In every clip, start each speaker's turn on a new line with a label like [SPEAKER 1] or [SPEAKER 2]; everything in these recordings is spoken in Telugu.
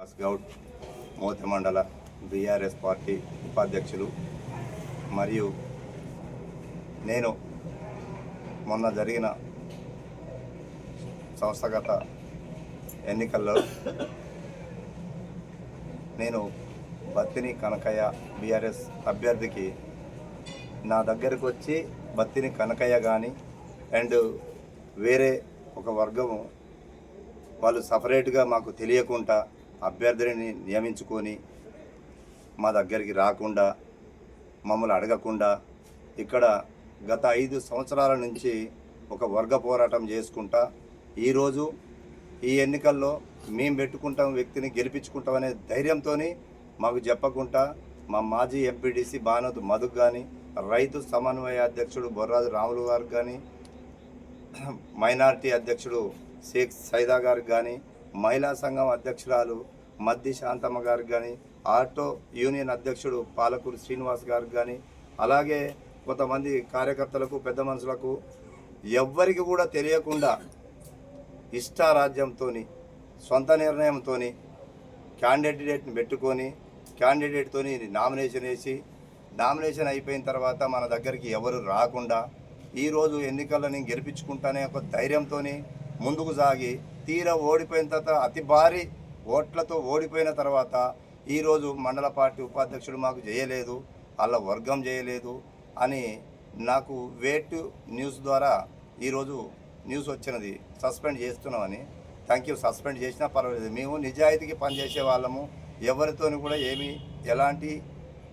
[SPEAKER 1] గౌడ్ మోతి మండల బీఆర్ఎస్ పార్టీ ఉపాధ్యక్షులు. మరియు నేను మొన్న జరిగిన సంస్థగత ఎన్నికల్లో నేను బత్తిని కనకయ్య బీఆర్ఎస్ అభ్యర్థికి నా దగ్గరకు వచ్చి బత్తిని కనకయ్య కానీ అండ్ వేరే ఒక వర్గము వాళ్ళు సపరేట్గా మాకు తెలియకుండా అభ్యర్థిని నియమించుకొని మా దగ్గరికి రాకుండా మమ్మల్ని అడగకుండా ఇక్కడ గత ఐదు సంవత్సరాల నుంచి ఒక వర్గ పోరాటం చేసుకుంటా ఈరోజు ఈ ఎన్నికల్లో మేము పెట్టుకుంటాం వ్యక్తిని గెలిపించుకుంటాం అనే ధైర్యంతో మాకు చెప్పకుండా మా మాజీ ఎంపీడీసీ బానదు మధు కానీ రైతు సమన్వయ అధ్యక్షుడు బొర్రాజు రాములు గారికి కానీ మైనార్టీ అధ్యక్షుడు షేక్ సైదా గారికి కానీ మహిళా సంఘం అధ్యక్షురాలు మద్ది శాంతమ్మ గారికి కానీ ఆటో యూనియన్ అధ్యక్షుడు పాలకూరు శ్రీనివాస్ గారికి కానీ అలాగే కొంతమంది కార్యకర్తలకు పెద్ద మనుషులకు ఎవ్వరికి కూడా తెలియకుండా ఇష్టారాజ్యంతో సొంత నిర్ణయంతో క్యాండిడేట్ని పెట్టుకొని క్యాండిడేట్తో నామినేషన్ వేసి నామినేషన్ అయిపోయిన తర్వాత మన దగ్గరికి ఎవరు రాకుండా ఈరోజు ఎన్నికల్లో నేను గెలిపించుకుంటానే ఒక ధైర్యంతో ముందుకు సాగి తీరా ఓడిపోయిన తర్వాత అతి భారీ ఓట్లతో ఓడిపోయిన తర్వాత ఈరోజు మండల పార్టీ ఉపాధ్యక్షుడు మాకు చేయలేదు అలా వర్గం చేయలేదు అని నాకు వేట్ న్యూస్ ద్వారా ఈరోజు న్యూస్ వచ్చినది. సస్పెండ్ చేస్తున్నామని. థ్యాంక్ యూ సస్పెండ్ చేసినా పర్వాలేదు. మేము నిజాయితీకి పనిచేసే వాళ్ళము. ఎవరితోని కూడా ఏమీ ఎలాంటి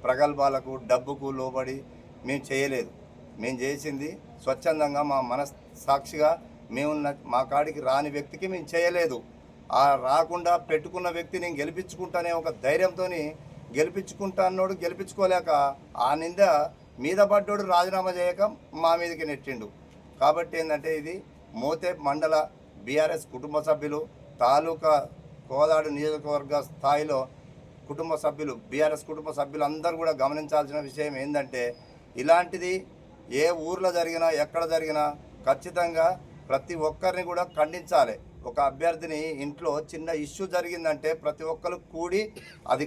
[SPEAKER 1] ప్రగల్భాలకు డబ్బుకు లోబడి మేము చేయలేదు. మేము చేసింది స్వచ్ఛందంగా మా మనస్సాక్షిగా మేము మా కాడికి రాని వ్యక్తికి మేము చేయలేదు. ఆ రాకుండా పెట్టుకున్న వ్యక్తి నేను గెలిపించుకుంటానే ఒక ధైర్యంతో గెలిపించుకుంటా అన్నోడు గెలిపించుకోలేక ఆ నింద మీద పడ్డోడు రాజీనామా చేయక మా మీదకి నెట్టిండు. కాబట్టి ఏంటంటే ఇది మోతే మండల బీఆర్ఎస్ కుటుంబ సభ్యులు తాలూకా కోదాడు నియోజకవర్గ స్థాయిలో కుటుంబ సభ్యులు బీఆర్ఎస్ కుటుంబ సభ్యులు అందరూ కూడా గమనించాల్సిన విషయం ఏంటంటే ఇలాంటిది ఏ ఊర్లో జరిగినా ఎక్కడ జరిగినా ఖచ్చితంగా ప్రతి ఒక్కరిని కూడా ఖండించాలి. ఒక అభ్యర్థిని ఇంట్లో చిన్న ఇష్యూ జరిగిందంటే ప్రతి ఒక్కరు కూడి అది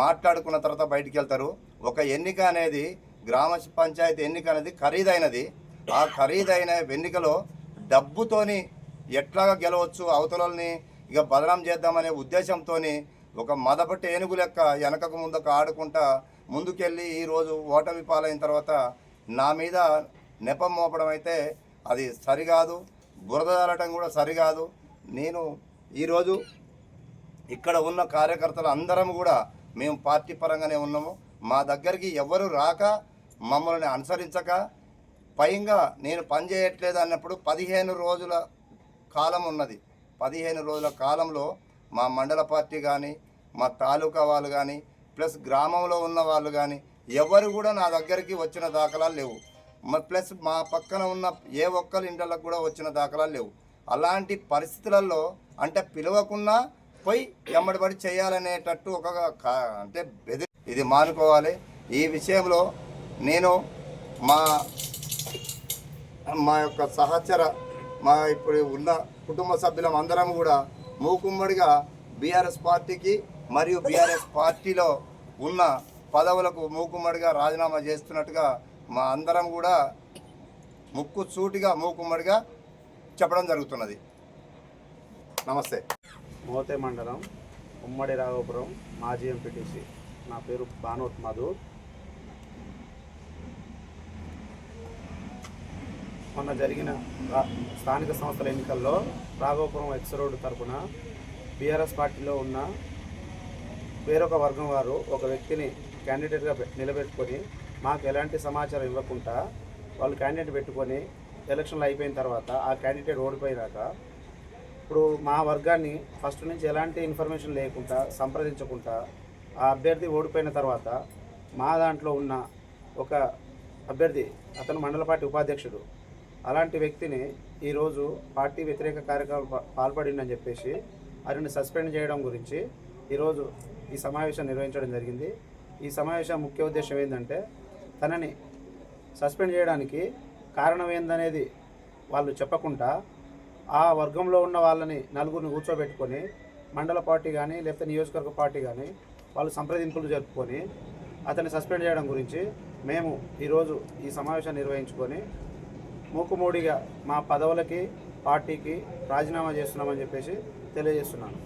[SPEAKER 1] మాట్లాడుకున్న తర్వాత బయటికి వెళ్తారు. ఒక ఎన్నిక అనేది గ్రామ పంచాయతీ ఎన్నిక అనేది ఖరీదైనది. ఆ ఖరీదైన ఎన్నికలో డబ్బుతోని ఎట్లాగా గెలవచ్చు అవతలని ఇక బదనాం చేద్దామనే ఉద్దేశంతో ఒక మదపట్టి ఏనుగు లెక్క వెనకకు ముందుకు ఆడుకుంటా ముందుకెళ్ళి ఈరోజు ఓటమి పాలైన తర్వాత నా మీద నెపం మోపడం అయితే అది సరికాదు. బురద జల్లటం కూడా సరికాదు. నేను ఈరోజు ఇక్కడ ఉన్న కార్యకర్తలు అందరం కూడా మేము పార్టీ పరంగానే ఉన్నాము. మా దగ్గరికి ఎవరు రాక మమ్మల్ని అనుసరించక పైగా నేను పనిచేయట్లేదు అన్నప్పుడు పదిహేను రోజుల కాలం ఉన్నది. పదిహేను రోజుల కాలంలో మా మండల పార్టీ కానీ మా తాలూకా వాళ్ళు కానీ ప్లస్ గ్రామంలో ఉన్న వాళ్ళు కానీ ఎవరు కూడా నా దగ్గరికి వచ్చిన దాఖలాలు లేవు. ప్లస్ మా పక్కన ఉన్న ఏ ఒక్కరి ఇండ్లకు కూడా వచ్చిన దాఖలాలు లేవు. అలాంటి పరిస్థితులలో అంటే పిలవకుండా పోయి ఎమ్మడిపడి చేయాలనేటట్టు ఒక అంటే బెదిరి ఇది మానుకోవాలి. ఈ విషయంలో నేను మా మా యొక్క సహచర మా ఇప్పుడు ఉన్న కుటుంబ సభ్యులం అందరం కూడా మూకుమ్మడిగా బీఆర్ఎస్ పార్టీకి మరియు బీఆర్ఎస్ పార్టీలో ఉన్న పదవులకు మూకుమ్మడిగా రాజీనామా చేస్తున్నట్టుగా మా అందరం కూడా ముక్కు సూటిగా మూకుమ్మడిగా చెప్పడం జరుగుతున్నది. నమస్తే.
[SPEAKER 2] మోతే మండలం ఉమ్మడి రాఘవపురం మాజీ ఎంపీటీసీ. నా పేరు భానోత్ మధు మొన్న జరిగిన స్థానిక సంస్థల ఎన్నికల్లో రాఘవపురం ఎక్స్ రోడ్ తరఫున బీఆర్ఎస్ పార్టీలో ఉన్న వేరొక వర్గం వారు ఒక వ్యక్తిని క్యాండిడేట్గా పె- నిలబెట్టుకొని మాకు ఎలాంటి సమాచారం ఇవ్వకుండా వాళ్ళు క్యాండిడేట్ పెట్టుకొని ఎలక్షన్లు అయిపోయిన తర్వాత ఆ క్యాండిడేట్ ఓడిపోయినాక ఇప్పుడు మా వర్గాన్ని ఫస్ట్ నుంచి ఎలాంటి ఇన్ఫర్మేషన్ లేకుండా సంప్రదించకుండా ఆ అభ్యర్థి ఓడిపోయిన తర్వాత మా దాంట్లో ఉన్న ఒక అభ్యర్థి అతను మండల పార్టీ ఉపాధ్యక్షుడు అలాంటి వ్యక్తిని ఈరోజు పార్టీ వ్యతిరేక కార్యక్రమాలు పాల్పడిందని చెప్పేసి అతన్ని సస్పెండ్ చేయడం గురించి ఈరోజు ఈ సమావేశం నిర్వహించడం జరిగింది. ఈ సమావేశం ముఖ్య ఉద్దేశం ఏంటంటే తనని సస్పెండ్ చేయడానికి కారణం ఏందనేది వాళ్ళు చెప్పకుండా ఆ వర్గంలో ఉన్న వాళ్ళని నలుగురిని కూర్చోబెట్టుకొని మండల పార్టీ కానీ లేకపోతే నియోజకవర్గ పార్టీ కానీ వాళ్ళు సంప్రదింపులు జరుపుకొని అతన్ని సస్పెండ్ చేయడం గురించి మేము ఈరోజు ఈ సమావేశం నిర్వహించుకొని మూకుమూడిగా మా పదవులకి పార్టీకి రాజీనామా చేస్తున్నామని చెప్పేసి తెలియజేస్తున్నాను.